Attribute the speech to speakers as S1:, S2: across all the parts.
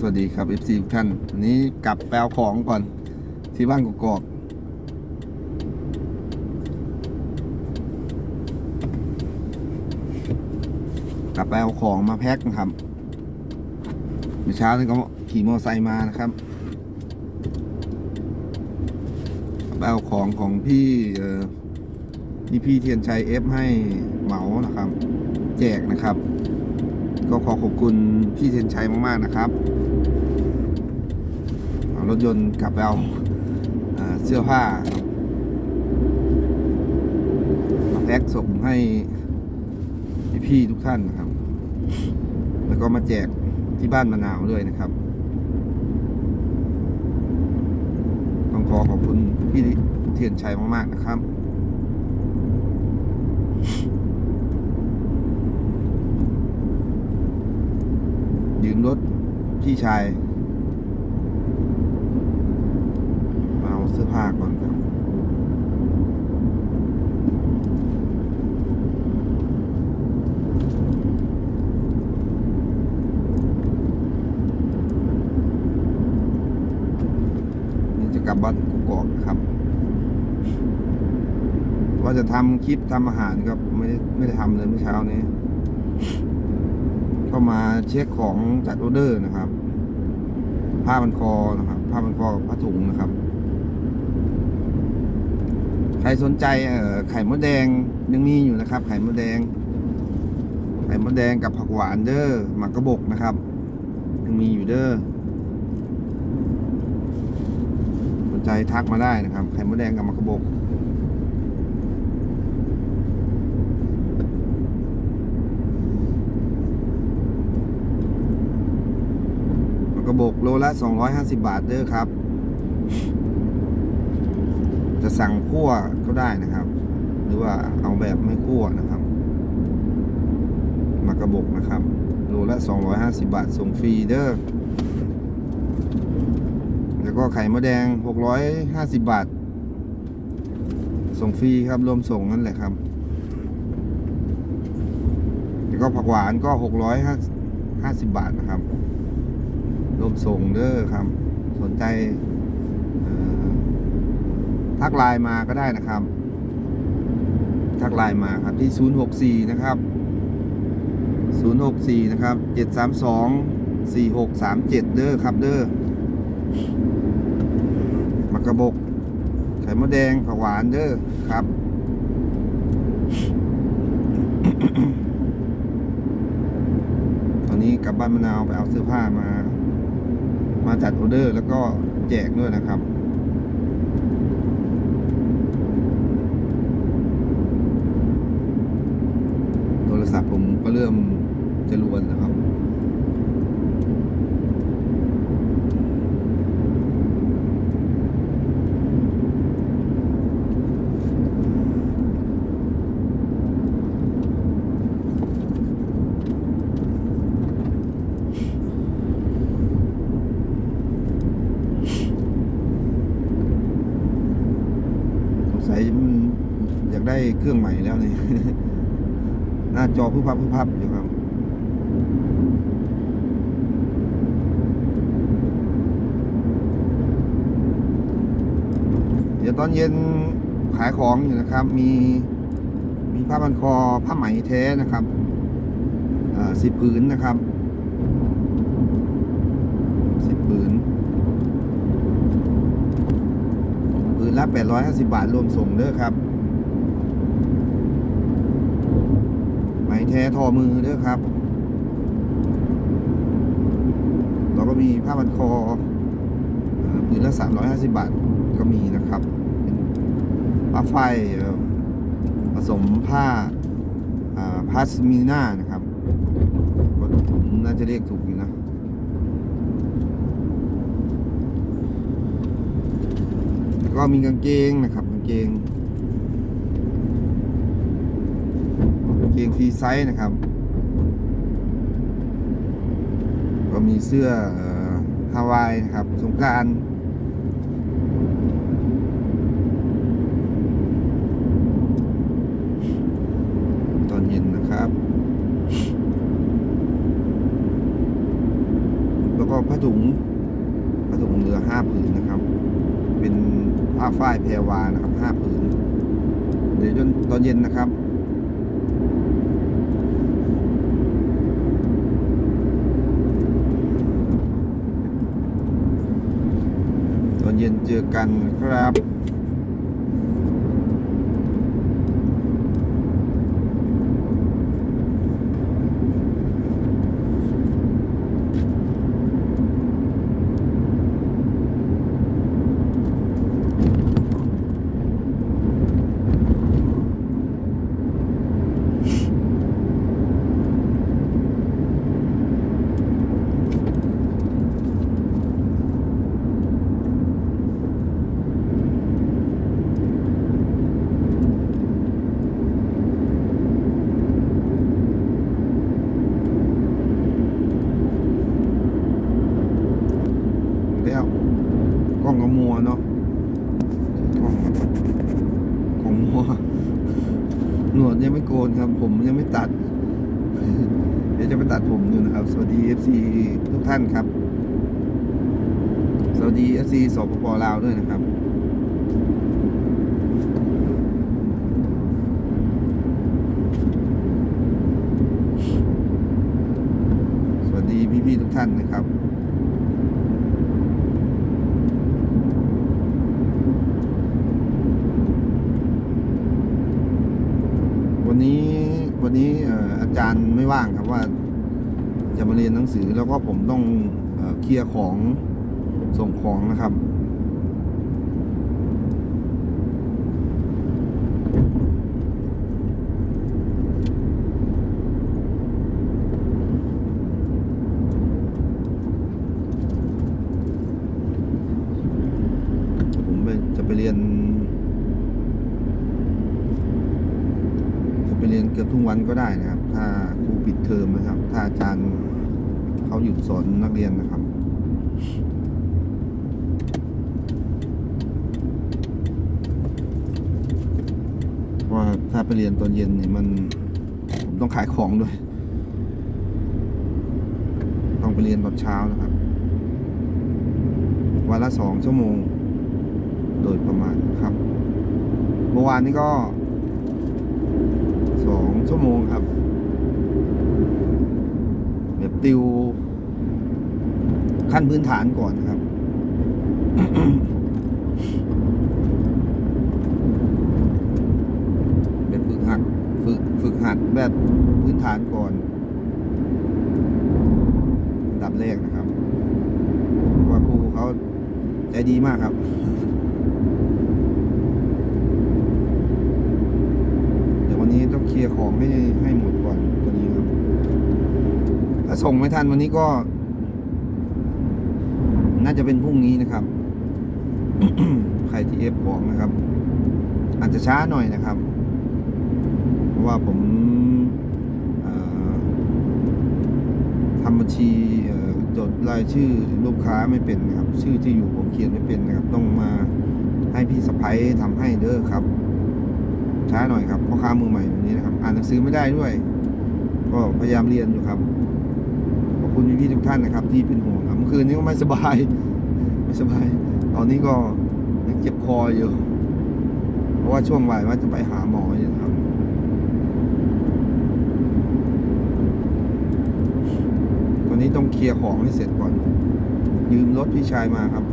S1: สวัสดีครับ FC ทุกท่านวันนี้กลับแปลของก่อนที่บ้านกกอกกลับไปเอาของมาแพ็คนะครับเมื่อเช้านี่ก็ขี่มอเตอร์ไซค์มานะครับกลับไปเอาของของพี่เออพี่พี่เทียนชัยเอฟให้เหมานะครับ แจกนะครับ ก็ขอขอบคุณพี่เทียนชัยมาก ๆ นะครับเอารถยนต์กลับไปเอาเสื้อผ้ามาแพ็คส่งให้พี่ๆทุกท่านนะครับ แล้วก็มาแจกที่บ้านมะนาวด้วยนะครับ ต้องขอขอบคุณพี่เทียนชัยมาก ๆ นะครับ ยืมรถพี่ชายมาเอาเสื้อผ้าก่อนครับนี่จะกลับบ้านกกอกนะครับ ว่าจะทำคลิปทำอาหารครับ ไม่ได้ไม่ได้ทำเลยเมื่อเช้านี้ ก็มาเช็คของจัดออเดอร์นะครับ ผ้าพันคอนะครับผ้าพันคอผ้าถุงนะครับ ใครสนใจเอ่อไข่มดแดงยังมีอยู่นะครับ ไข่มดแดง ไข่มดแดงกับผักหวานเด้อหมากกระบกนะครับ ยังมีอยู่เด้อสนใจทักมาได้นะครับ ไข่มดแดงกับหมากกระบก กระ บกโลละ 250 บาทเด้อครับ จะสั่งคั่วก็ได้นะครับ หรือว่าเอาแบบไม่คั่วนะครับมากระบกนะครับ โลละ 250 บาทส่งฟรีเด้อแล้วก็ไข่มดแดง 650 บาท ส่งฟรีครับรวมส่งนั่นแหละครับ แล้วก็ผักหวานก็ 650 บาทนะครับ รวมส่งเด้อครับ สนใจทักไลน์มาก็ได้นะครับ ทักไลน์มาครับที่ 064 นะครับ 064 นะครับ 732 4637 เด้อครับเด้อมากระบก ไข่มดแดงผักหวานเด้อครับตอนนี้กลับบ้านมะนาวไปเอาเสื้อผ้ามา มาจัดออเดอร์ แล้วก็แจกด้วยนะครับโทรศัพท์ผมก็เริ่มจะรวนนะครับ สงสัยมันอยาก ได้เครื่องใหม่แล้วนี่หน้าจอพึ่พับพึ่พับอยู่ครับเดี๋ยวตอนเย็นขายของอยู่นะครับ มีมีผ้าพันคอผ้าไหมแท้นะครับสิบผืนนะครับสิบผืนผืนละ850บาทรวมส่งเด้อครับ ไหม แท้ทอมือเด้อครับแล้วก็มีผ้าพันคอผืนละ350บาทก็มีนะครับ เป็นผ้าไฟผสมผ้าพาสมีน่านะครับก็ผมน่าจะเรียกถูกอยู่นะแล้วก็มีกางเกงนะครับกางเกง กางเกงฟรีไซส์นะครับ ก็มีเสื้อฮาวายนะครับ สงการตอนเย็นนะครับ แล้วก็ผ้าถุงผ้าถุงเหลือห้าผืนนะครับ เป็นผ้าฝ้ายแพรวานะครับห้าผืน เดี๋ยวจนตอนเย็นนะครับ ตอน เจอกันครับ แล้วกล้องก็มัวเนาะกล้องกล้องมัว หนวดยังไม่โกนครับ ผมยังไม่ตัด เดี๋ยวจะไปตัดผมอยู่นะครับ สวัสดี FC ทุกท่านครับ สวัสดี FC สปปลาวด้วยนะครับ สวัสดีพี่ๆทุกท่านนะครับวันนี้วันนี้อาจารย์ไม่ว่างครับว่า จะมาเรียนหนังสือแล้วก็ผมต้องเอเคลียร์ของส่งของนะครับ ผมจะไปเรียน จะไปเรียนเกือบทุกวันก็ได้นะครับ ถ้าครูปิดเทอมนะครับ ถ้าอาจารย์ เขาหยุดสอนนักเรียนนะครับ ว่าถ้าไปเรียนตอนเย็นเนี่ยมันผมต้องขายของด้วย ต้องไปเรียนตอนเช้านะครับ วันละสองชั่วโมง โดยประมาณครับ เมื่อวานนี้ก็สองชั่วโมงครับแบบติว ขั้นพื้นฐานก่อนนะครับแบบฝึกหัดฝึกฝึกหัดแบบพื้นฐานก่อนดับแรกนะครับ ว่าครูเขาใจดีมากครับเดี๋ยววันนี้ต้องเคลียร์ของให้ให้หมดก่อนตัวนี้ครับ ถ้าส่งไม่ทันวันนี้ก็ น่าจะเป็นพรุ่งนี้นะครับ ใครที่เอฟของนะครับ อาจจะช้าหน่อยนะครับ เพราะว่าผมทำบัญชีจดรายชื่อลูกค้าไม่เป็นนะครับ ชื่อที่อยู่ผมเขียนไม่เป็นนะครับ ต้องมาให้พี่สะพ้ยทำให้เด้อครับ ช้าหน่อยครับพ่อค้ามือใหม่แบบนี้นะครับ อ่านหนังสือไม่ได้ด้วย ก็พยายามเรียนอยู่ครับ คุณพี่ๆทุกท่านนะครับ ที่เป็นห่วงครับเมื่อคืนนี้ก็ไม่สบาย ไม่สบาย ตอนนี้ก็ยังเจ็บคออยู่ เพราะว่าช่วงบ่ายว่าจะไปหาหมออยู่ครับตอนนี้ต้องเคลียร์ของให้เสร็จก่อน ยืมรถพี่ชายมาครับ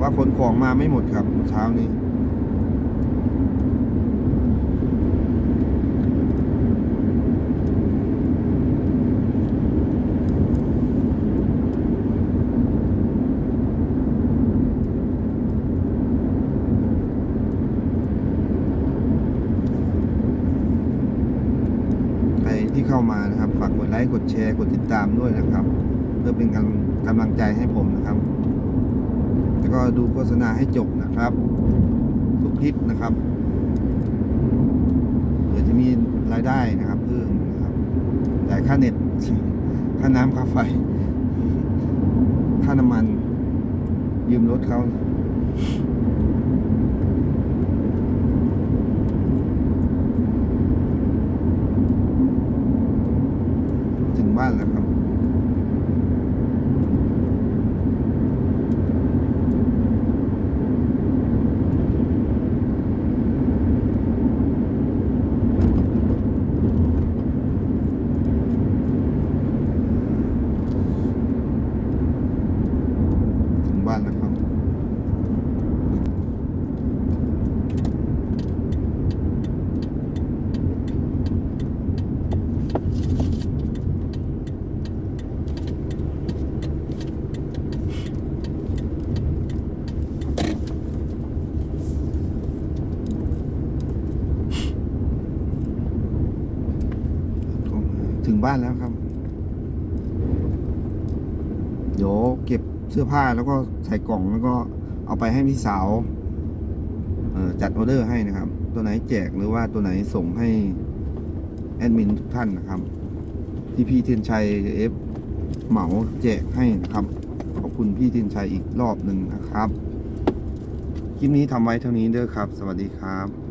S1: ว่าขนของมาไม่หมดครับเช้านี้ ใคร ที่เข้ามานะครับ ฝากกดไลค์กดแชร์กดติดตามด้วยนะครับ เพื่อเป็นกำกำลังใจให้ผมนะครับ แล้วก็ดูโฆษณาให้จบนะครับทุกคลิปนะครับเผื่อจะมีรายได้นะครับเพิ่มนะครับจ่ายค่าเน็ตค่าน้ำค่าไฟ ค่าน้ำมัน ยืมรถเขา ถึงบ้านแล้วครับ บ้านแล้วครับ เดี๋ยวเก็บเสื้อผ้าแล้วก็ใส่กล่องแล้วก็เอาไปให้พี่สาวจัดออเดอร์ให้นะครับ ตัวไหนแจกหรือว่าตัวไหนส่งให้แอดมินทุกท่านนะครับที่พี่เทียนชัยเอฟเหมาแจกให้นะครับ ขอบคุณพี่เทียนชัยอีกรอบหนึ่งนะครับ คลิปนี้ทำไว้เท่านี้เด้อครับ สวัสดีครับ